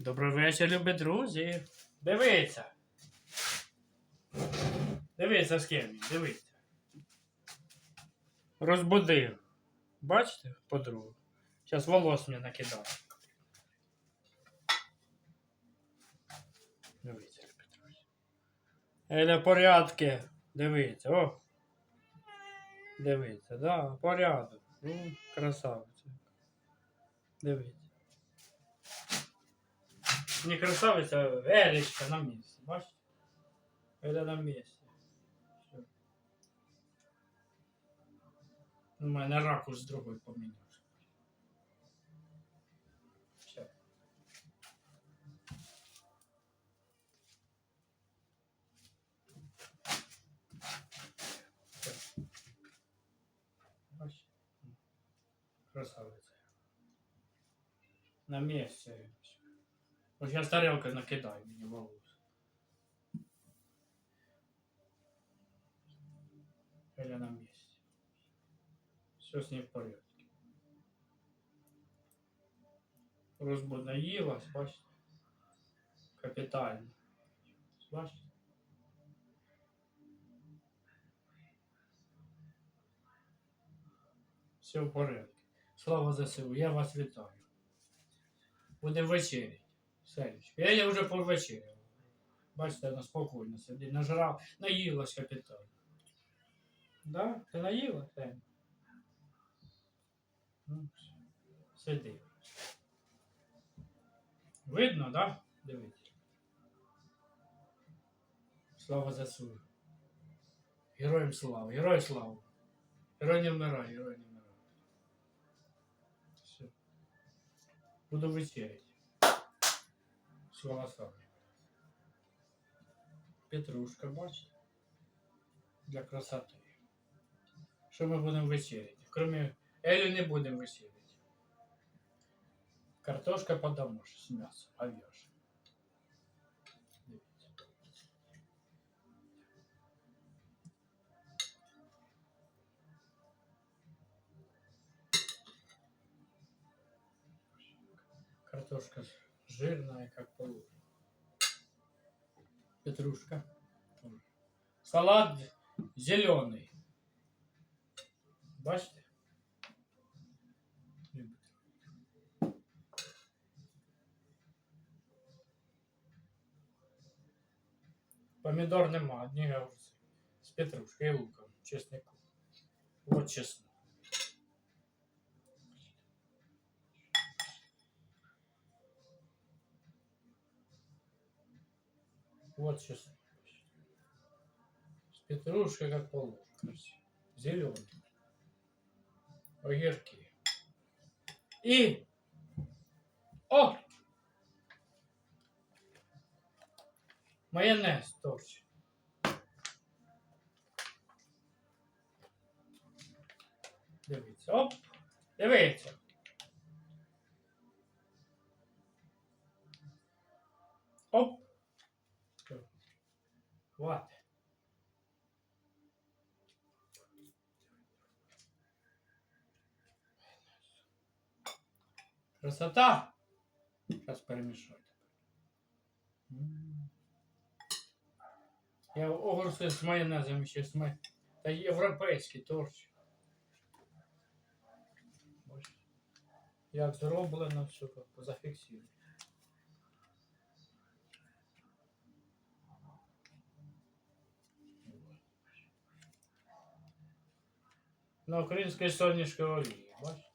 Добрий вечір, любі друзі. Дивіться. Дивіться, з ким дивіться. Розбудив. Бачите, подругу? Зараз волос мені накидає. Дивіться, любі друзі. Еля, порядки. Дивіться, о. Дивіться, да, порядок. Ну, красавиця. Дивіться. Не красавиця, а Елечка на місці, бачите? Еля на місці. Все. У мене ракурс другой помінявся. Все. Все. Бачите? Красавиця. На місці. Ось я тарелка накидаю мені волос. Эля на месте. Все с ней в порядке. Розбуд наїлась, бачите? Капітально. Бачите? Все в порядку. Слава ЗСУ, я вас вітаю. Буде вечерять. Селечко. Я, вже повечеряв. Бачите, вона спокійно сидить. Нажрав, наїлась капітально. Да? Ти наїла? Ну, все. Сиди. Видно, да? Дивіться. Слава ЗСУ. Героям слава, герой слава. Герой не вмирає, герой не вмирає. Все. Буду вечерять. Слава слава. Петрушка, бачите? Для красоти. Що ми будемо вечеряти? Кроме Елю не будемо вечеряти. Картошка по-домашньому з м'ясом, ов'яж. Дивіться. Картошка жирная, как положено. Петрушка. тоже. Салат зеленый. Бачите? Помідор нема, одні огурці. З петрушкою і луком, чесником. Вот чесно. Вот чесно. С петрушкой как положено. красиво. Зеленый. Огірки. І. О! Майонез точно. Дивіться. Оп! Дивіться. Оп! What? Красота! Сейчас перемішаю. Я огурцы с майонезом ще з май... Это европейский торч. Як зроблено, все зафіксую. На українській соняшковій олії, бачите?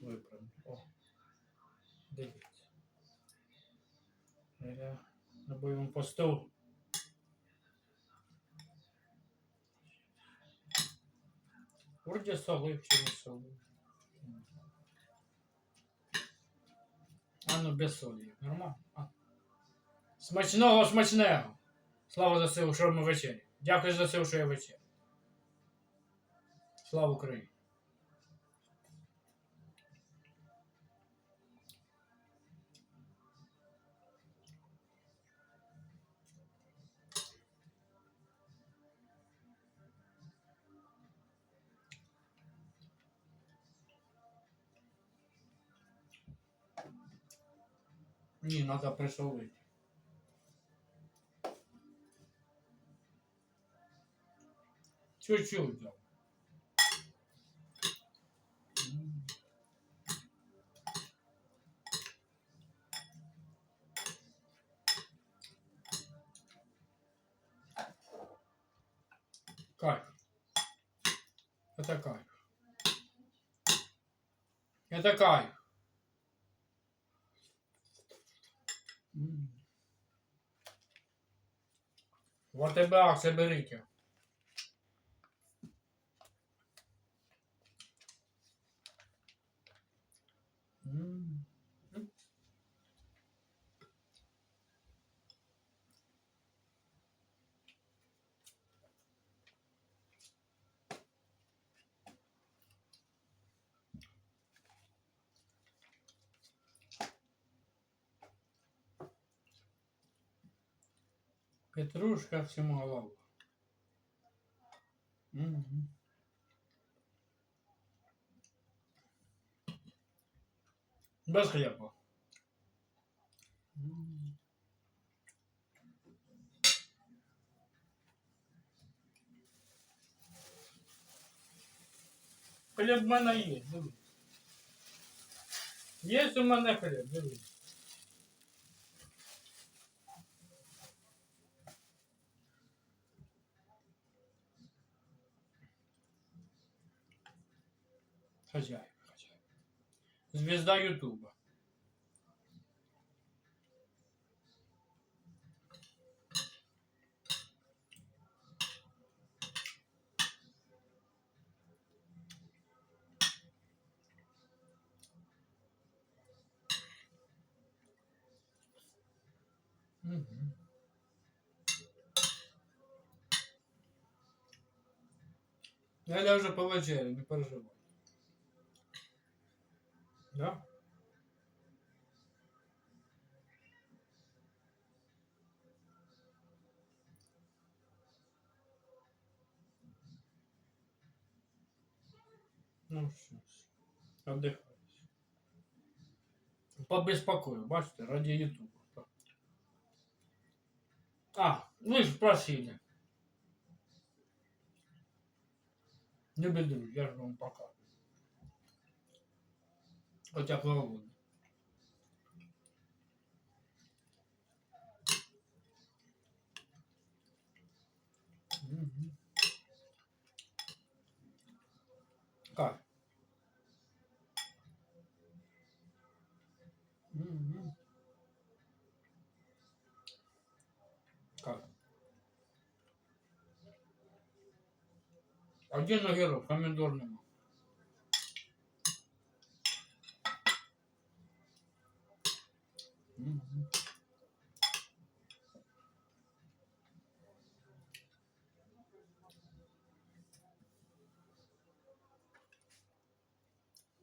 Виправимо. О. Дивіться. Я на бойовому посту. Вроде солив чи не солив. А ну без солі. Нормально? А. Смачного, смачного! Слава ЗСУ, що ми вечері. Дякую за все, що я вечері. Слава Україні! Ні, треба присолити. Чуть-чуть. Кайф. Это кайф. Это кайф. В АТБ акции берите. Петрушка всему голову. Мгм. Без хлеба. М. Хліб в мене є, дивись. Є у мене хліб, дивись. Хозяин, хозяин. Звезда Ютуба. Мгм. Я вже по вечері, не переживай. Да? Ну що ж, отдихай. Побеспокою, бачите, ради Ютуба. А, ви ж просили. Не бедру, я ж вам показую. Холодно. Мгм. Как? Как? Один огірок, помідор нема. Мгм.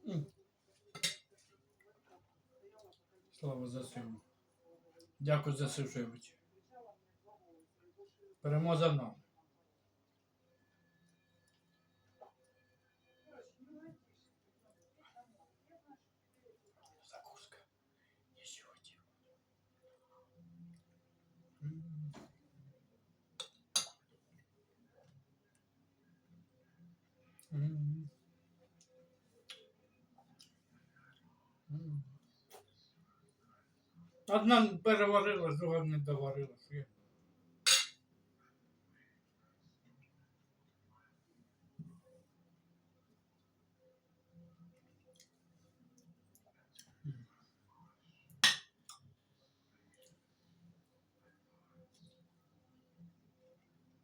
М. Слава ЗСУ. Дякую за Сушевич. Перемоза нам. Закуска. Я сегодня. М. М. М. Одна переварила, друга не доварила. Що я?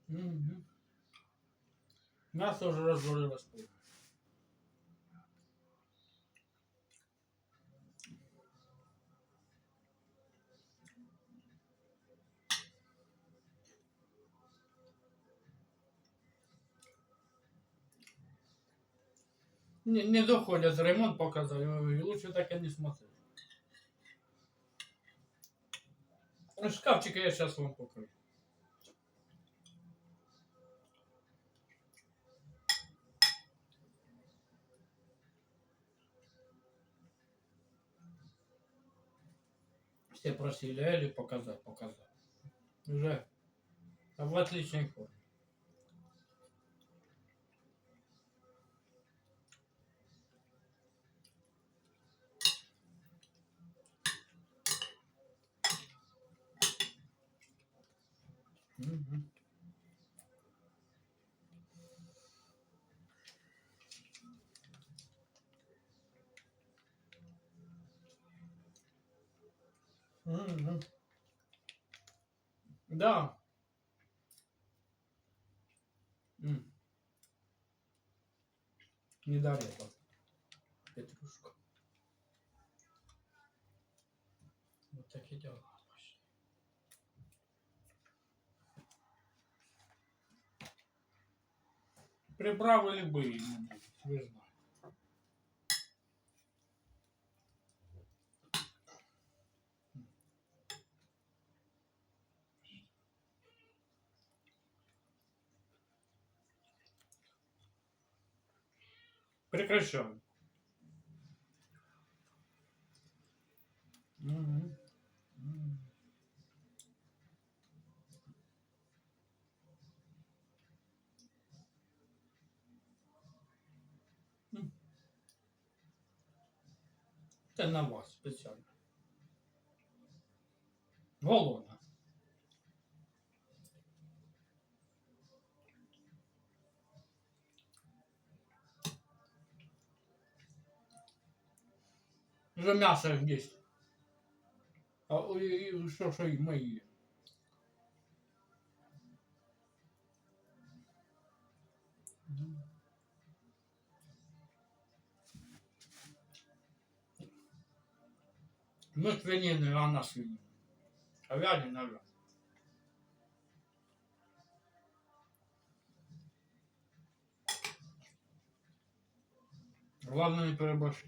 Мгм. Мясо уже разварилось. Не, не доходят, ремонт показали. Лучше так и не смотреть. Шкафчик я сейчас вам покажу. Все просили Элю показать, показать. Уже в отличной форме. Мгм. Мгм. Да. М. Не дорезал. Петрушку. Вот такие дела. Пошли. Приправы любые, вы знаете. Прекращаем. Мгм. Це на вас спеціально. Голодна. Вже м'ясо є. А і- і що, що і ми Свинины, а на свинину. Говядина, говядина. Главное не переборщи.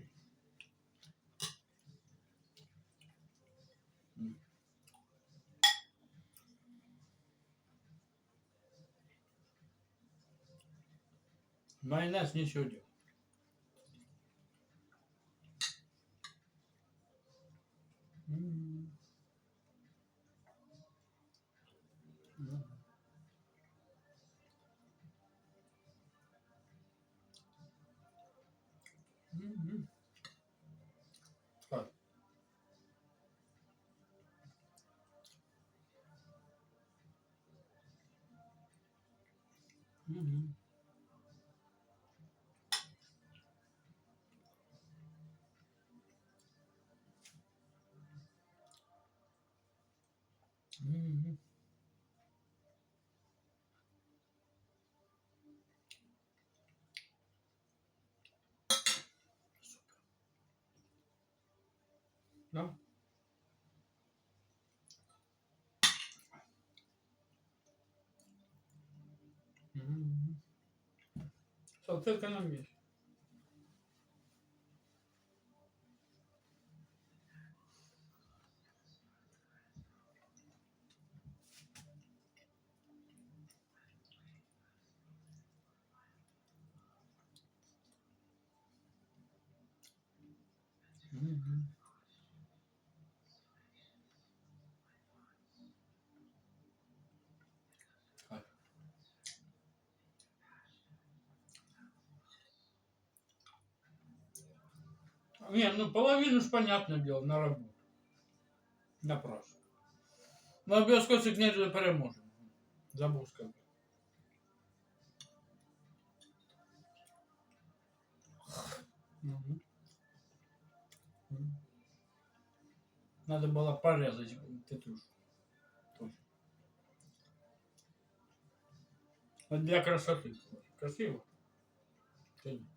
М. Майонез ничего делать. М. М. Мгм. Так. Mm -hmm. ¿No? Mm -hmm. So, Не, ну половину ж понятное дело, на работу. На прошу. Ну, обов'язково цих не переможемо. Забув сказати. Мгм. Надо было порезать. Вот для красоты. Красиво? Ты-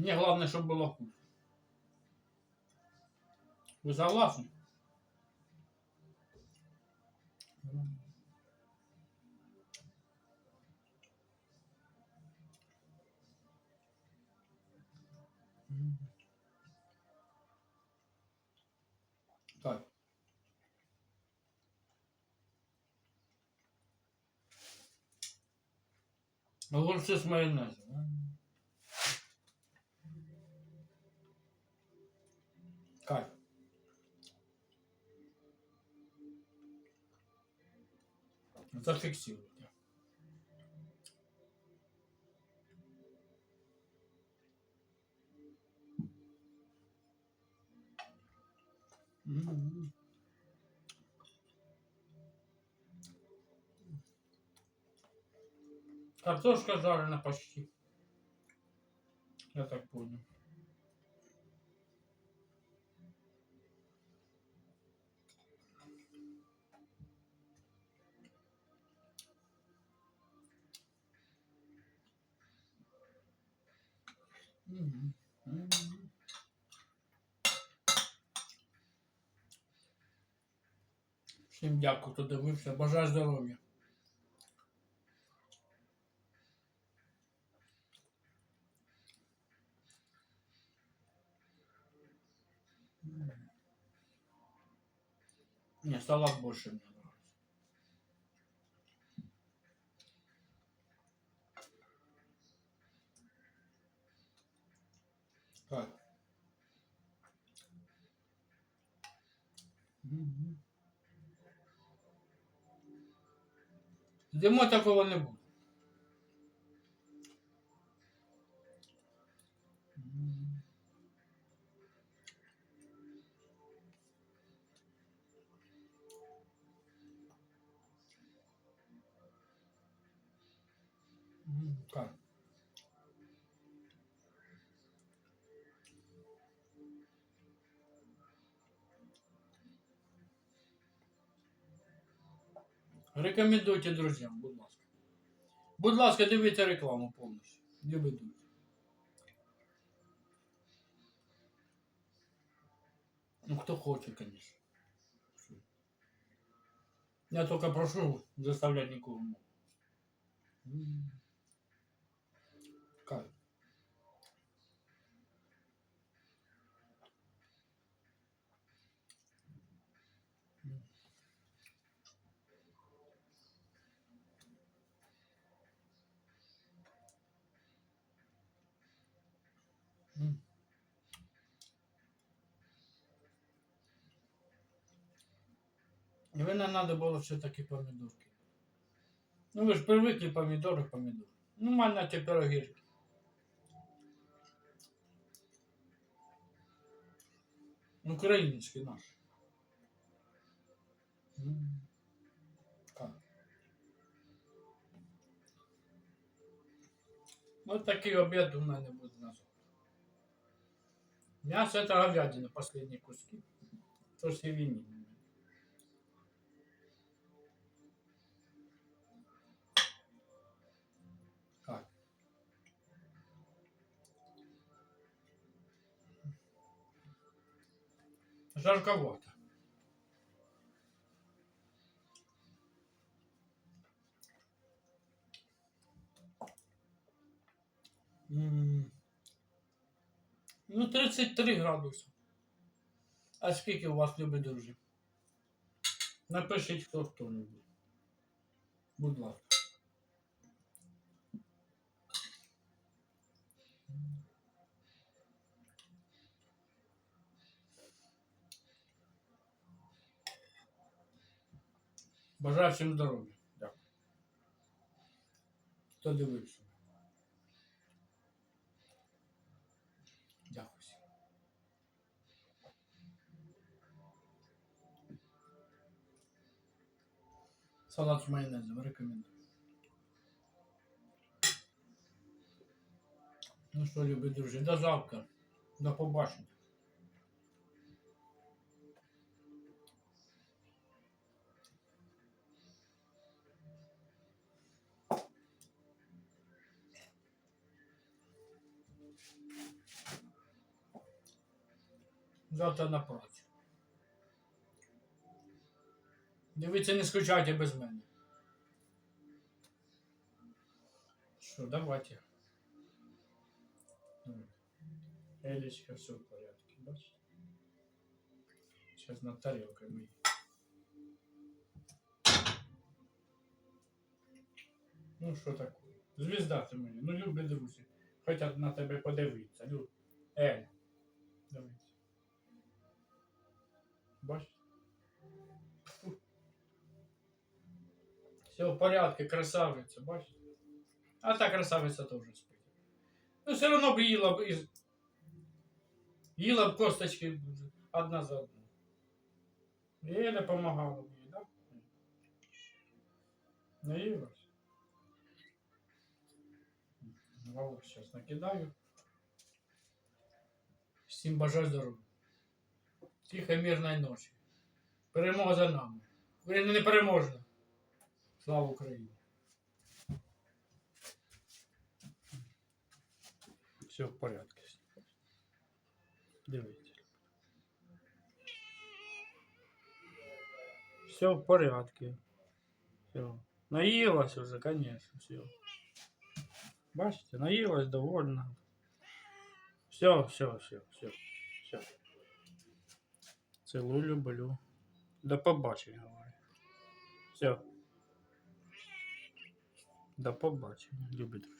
Мне главное, чтобы было вкусно. Вы согласны? Так. Огурці з майонезом. Кайф. Зафиксируйте. М. Картошка жарена почти. Я так понял. Всім дякую, хто дивився. Бажаю здоров'я. Не, салат больше мне нравится. Так. Мгм. Зимой такого не буде. М. Рекомендуйте друзям, будь ласка. Будь ласка, дивіться рекламу повністю. Ведуть. Ну, кто хочет, конечно. Я только прошу заставлять никого. И вы нам надо было все-таки помидорки. Ну вы же привыкли помидоры, помидоры. Ну, мальна теперь огірки. Український наш. М. Как? Вот такий обід у мене буде на завтра. Мясо это говядина, последние куски. То свинина. Жарковато. Ну, 33 градуси. А скільки у вас любить друзі? Напишіть хто хто небудь. Будь ласка. Бажаю всім здоров'я. Дякую. Хто дивився? Дякую. всім. Салат з майонезом рекомендую. Ну що, любі друзі, до завтра. До побачення. Завтра на працю. Дивіться, не скучайте без мене. Що, давайте. Давай. Елечка, все в порядке, бачите? Сейчас над тарелкой мы. Ну, что такое? Звізда ти мені. Ну, любі друзі. Хочуть на тебе подивитися. Ель. Дивіться. Бачите? Все в порядку, красавиця, бачите? А та красавиця теж спить. Ну, все одно б їла б із... Їла б косточки одна за одну. Еле помогала б їй, да? Наїлась. Волос сейчас накидаю. Всім бажаю здоров'я. Тихої мирної ночі. Перемога за нами. Україна не переможна. Слава Україні. Все в порядку. Дивіться. Все в порядке. Все. Наелась уже, конечно, все. Бачите, наелась довольно. Все, все, все, все, все. Целую, люблю. До побачення, говорю. Все. До побачення, друзі.